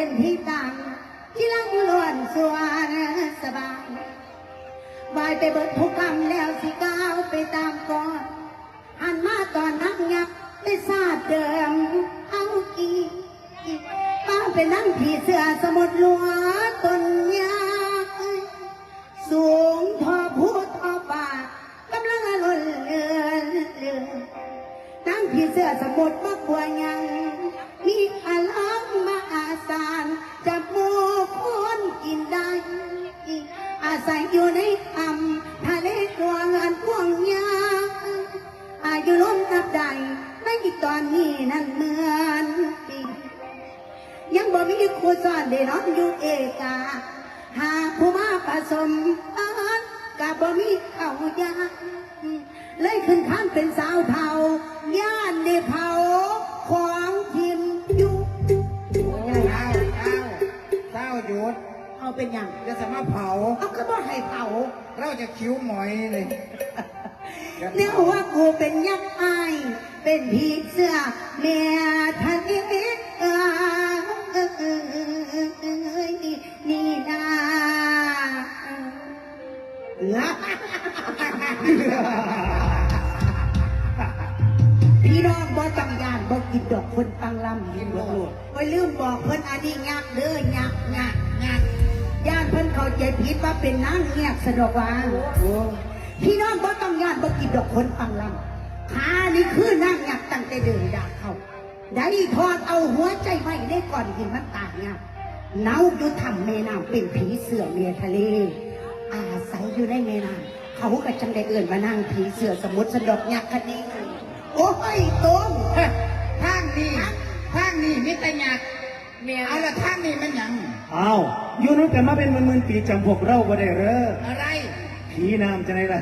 เป็นที่ตั้งที่ลังล้วนสวนสบายวายไปเบิดทุกคำแล้วสิก้าวไปตามก่อนอันมาตอนนักยักได้ทราบเดิมเอาอีกป้าเป็นนั่งผีเสือสมุดหลวงต้นยางสูงทอผู้ทอป่ากำลังล้นเลือนเลือนนั่งผีเสื้อสมุดมากลัวยั อนนี้นั่นเหมือนปียังบ่มีครูสอนได้นอนอยู่เอกา หากผู้มาผสมอันกับบ่มีเข้ายาเลยขึ้นข้านเป็นสาวเผาย่านได้เผาของทิมอยู่เจ้าเจ้าเจ้าหยุดเอาเป็นอย่างจะสามารถเผา เอาก็บ่ให้เผาเราจะคิ้วหมอยเลย เนี่ยว่ากูเป็นยักษ์อาย พี่น้องบ่ต้องยานบ่กินดอกคนตังลำกินดอกโลดไปลืมบอกเพิ่นอันนี้งักเด้องักงักงักย่านเพิ่นเข้าใจผิดว่าเป็นนางเงียกสะดอกว่าพี่น้องบ่ต้องยานบ่กินดอกคนตังลำขานี่คือนางงักตั้งแต่เดินดาเขาได้ทอดเอาหัวใจไว้ได้ก่อนกินมันตายงักเน่าอยู่ทำแม่น้ำเป็นผีเสือเมียทะเล อาศัยอยู่ในแม่น้ำเขาก็จังได้เอื่นมานั่งผีเสือสมุทรสะดอกยักษ์คดีโอ้ยต้มทางนี้ทางนี้มิตรยักษ์เมียเอาละทางนี้มันหยังอ้าวอยู่นู้นกันมาเป็นหมื่นๆปีจำพวกเราบ่ได้เด้ออะไรผีผีน้ำจะไหนล่ะ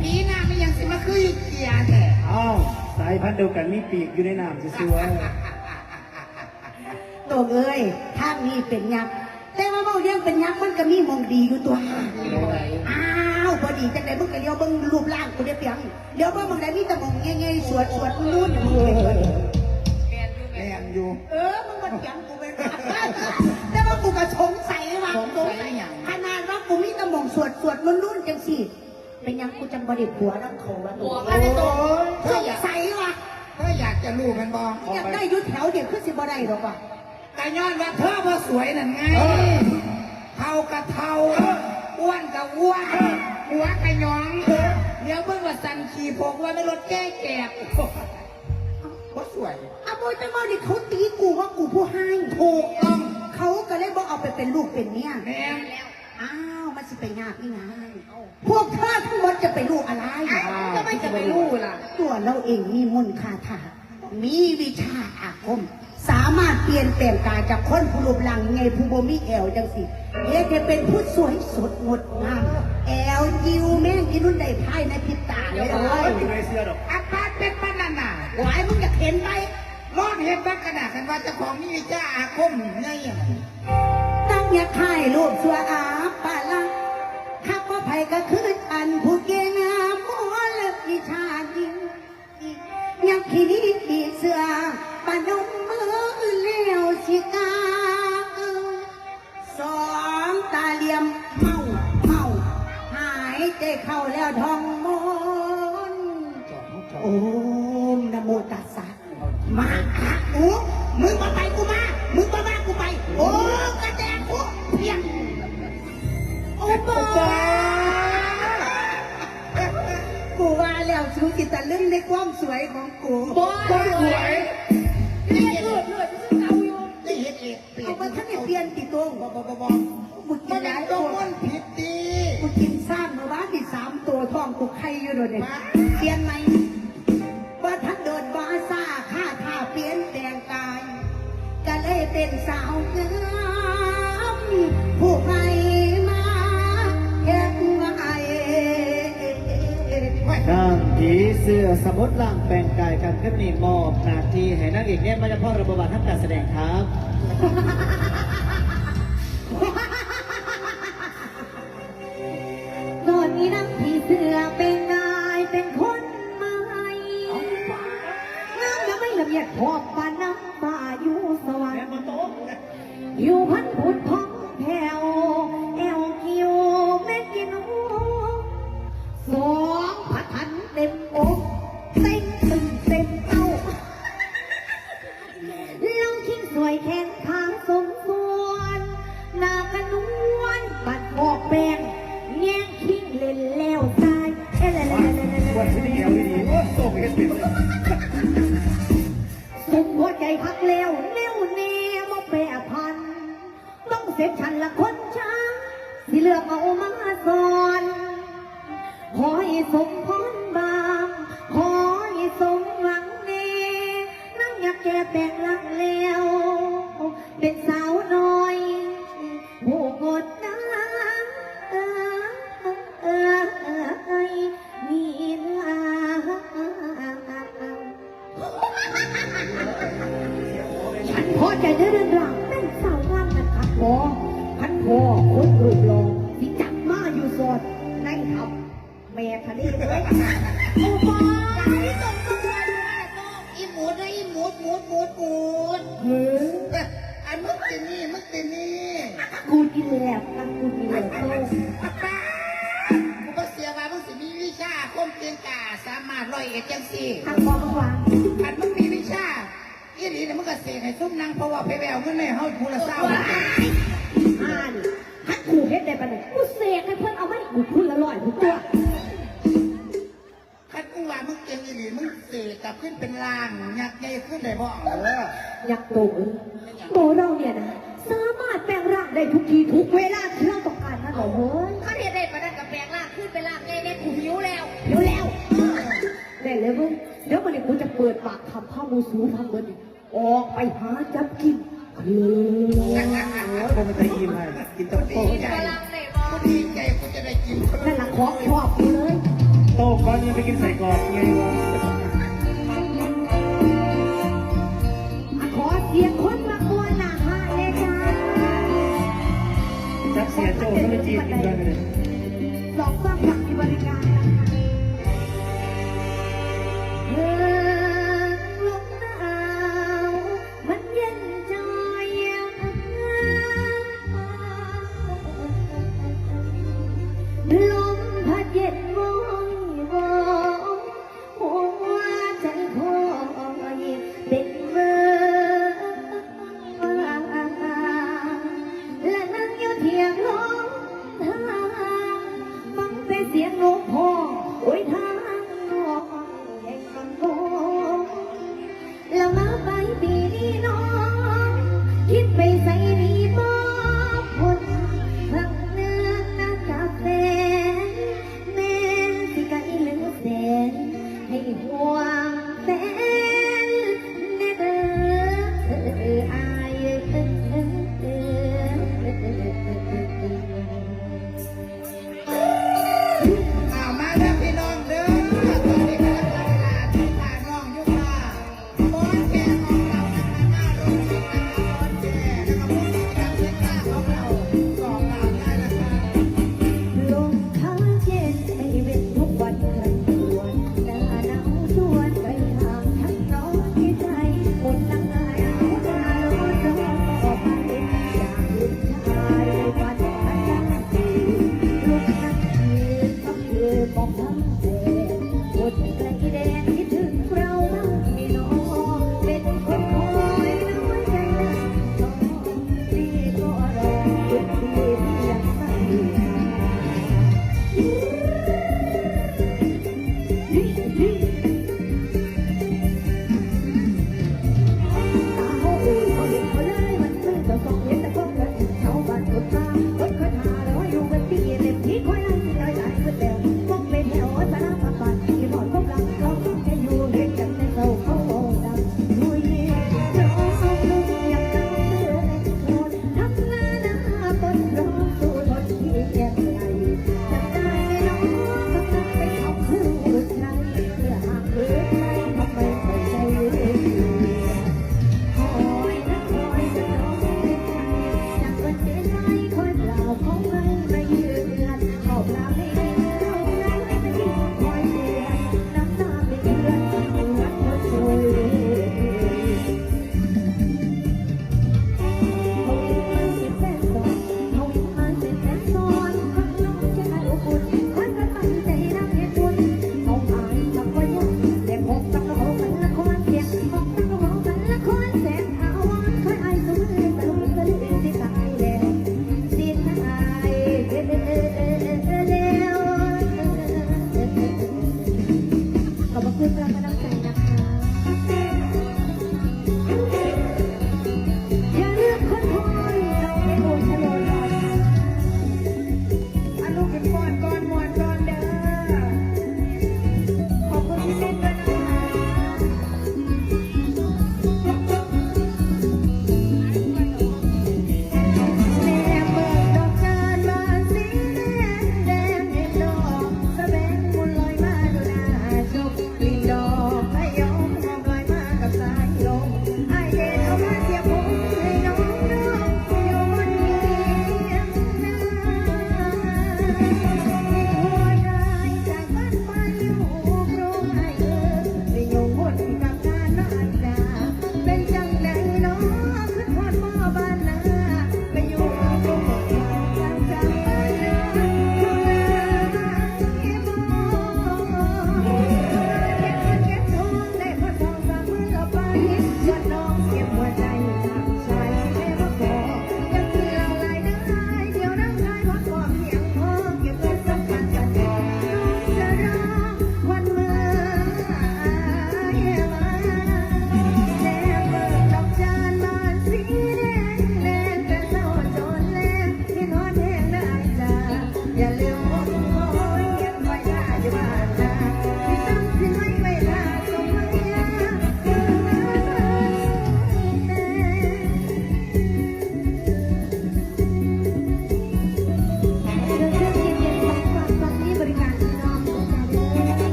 ผีหน้าไม่ยังสิมาคืออยู่เกียร์แท้อ้าวสายพันธุ์เดียวกันมีปีกอยู่ในน้ำจะซัวโตเอ้ยทางนี้เป็นยักษ์แต่ว่าเบาเรื่องเป็นยักษ์มันก็มีมองดีอยู่ตัวอ้า วพอดีจังไดมึงก็เลี้ยวเบิ่งรูปร่างกูได้เพียงเดี๋ยวเบิ่งมึงได้มีแต่มองเงี้ยๆสวดสวดนู่นนี่มึงเป็นคนแมนอยู่เออมึงมันเถียงกูเป็นแต่ว่ากูก็สงสัยว่าสงสัยหยังขนาดว่ากูมีแต่มองสวดสวดนู่นๆจังสิเป็นยังกูจังบ่ได้ผัวน้ำเขาละตัวโอ้ยสงสัยว่ะถ้าอยากจะรู้กันบองอยากได้ยุดแถวเดียวคือสิบ่ได้หรอกว่ะแต่ย้อนว่าเธอว่าสวยนั่นไงเท่ากับเท่าอ้วนกับอ้วน หัวกับหยองเดี๋ยวเบิ่งว่าสันขี่พกว่าไม่รถแก้แกบว่าสวยอาโบยแต่มาดิเขาตีกูว่ากูผู้ให้ถูกต้องเขาก็เลยบอกเอาไปเป็นลูกเป็นเมียแม่นอ้าวมันสิไปยากนี่ไงพวกเธอทั้งหมดจะไปลูกอะไรก็ไม่จะไปรู้ล่ะ ตัวเราเองมีมนต์คาถา มีวิชาอาคม สามารถเปลี่ยนแปลงกายจากคนผู้รูปร่างไงผู้บ่มีแอวจังสิเฮ็ดให้เป็นผู้สวยสดงดงาม กิวแม่งกินนุ่นได้ภายในพริบตาเลยโอ้เอ้ยยอยู่ในเสื้อดอกอาปาดเป็นปานนันน่ะหวายมึงอยากเห็นไหมรอดเห็นบ้างขนาดกันว่าเจ้าของนี่จ้าอาคมไงตั้งอยากถ่ายรูปสัวอาปาลังข้าก็ไผก็คืออันผู้เก่งามหมอเลิกวิชาดิงยังขี้นี้ เข้าแล้วท้องมนต์โอมนะโมตัสสะมาอะโอ้มึงมาไปกูมา มึงมาบ้ากูไป โอ้กระแตกกูเพียงโอ้บกูว่าแล้วชูจิตตะลึงในความสวยของกูบ่สวยเลียดเลือดเลือดเอาอยู่ได้เห็นเอกเปลี่ยเอานไปท่านได้เปลี่ยนติตรงบ่บ่บ่บ่กูกิมันนหเป็ลานยตัตัววมันผิด องกูไข่อยู่โดนเนี่ยเปลี่ยนไหมว่าท่านโดนบาซ่าค่าท่าเปลี่ยนแปลงกายก็เลยเป็นสาวงามผู้ใครมาเห็นว่าไอ้นางผีเสื้อสมุดล่างแปลงกายกันขึ้นนี่มอบหนาทีให้นางเอกเนี่ยมาจะพ่อระบบบัตรทำการแสดงครับ เอียดพอปานน้ำป่าอยู่สวรรแม่ค์มาโต๊ะอยู่พันผุดพองแผ่ว ฉันพอใจในเรื่องราวแม่นสาวงามนะครับพอพันพอคนรูปหล่อที่จับมาอยู่สดในทับแม่ทะเลเลยโอ้บอยตกตกวันตกอีหมูนะอีหมูหมูหมูหมูเฮ้ยอันมึกตินี่มึกตินี่กูกินแล้วกันกูกินแล้วโตป้ากูก็เสียว่ามึงสิมีวิชาคมเกียงกาสามารถร้อยเอ็ดจังสี่ เนี่ยมึงก็เสกให้ซุ่มนางเพราะว่าไปแววเงินในเฮาผู้ละเศร้าอ่านฮักกูเฮ็ดได้ปะเนี่ยกูเสกให้เพื่อนเอาไว้กูพูดละร้อยทุกตัวคันมึงว่ามึงเก่งอีหลีมึงเสกกลับขึ้นเป็นลางยักษ์ใหญ่ขึ้นได้บ่เอออยากโตเอ้ยโตเราเนี่ยนะสามารถแปลงร่างได้ทุกทีทุกเวลาที่เราต้องการนั่นเหรอเฮ้ยเขาเรียนได้ประดันกับแปลงร่างขึ้นไปร่างไงเนี่ยกูหิวแล้วเร็วแล้วได้เลยเว้ยเดี๋ยววันนี้กูจะเปิดปากทำข้าวมูสูทำเบิร์นี่ ออกไปหาจับกินเลยวผมจะยิ้มให้กินตะโพกดีใจกูดีใจกูจะได้กินนั่นแหละของชอบกูเลย โต๊ะก้อนนี้ไปกินใส่กรอบไงวะขอเสียงคนมากวนหลังห้าเลยจ้าจับเสียโจ้ก็ไม่จีบกินกันเลย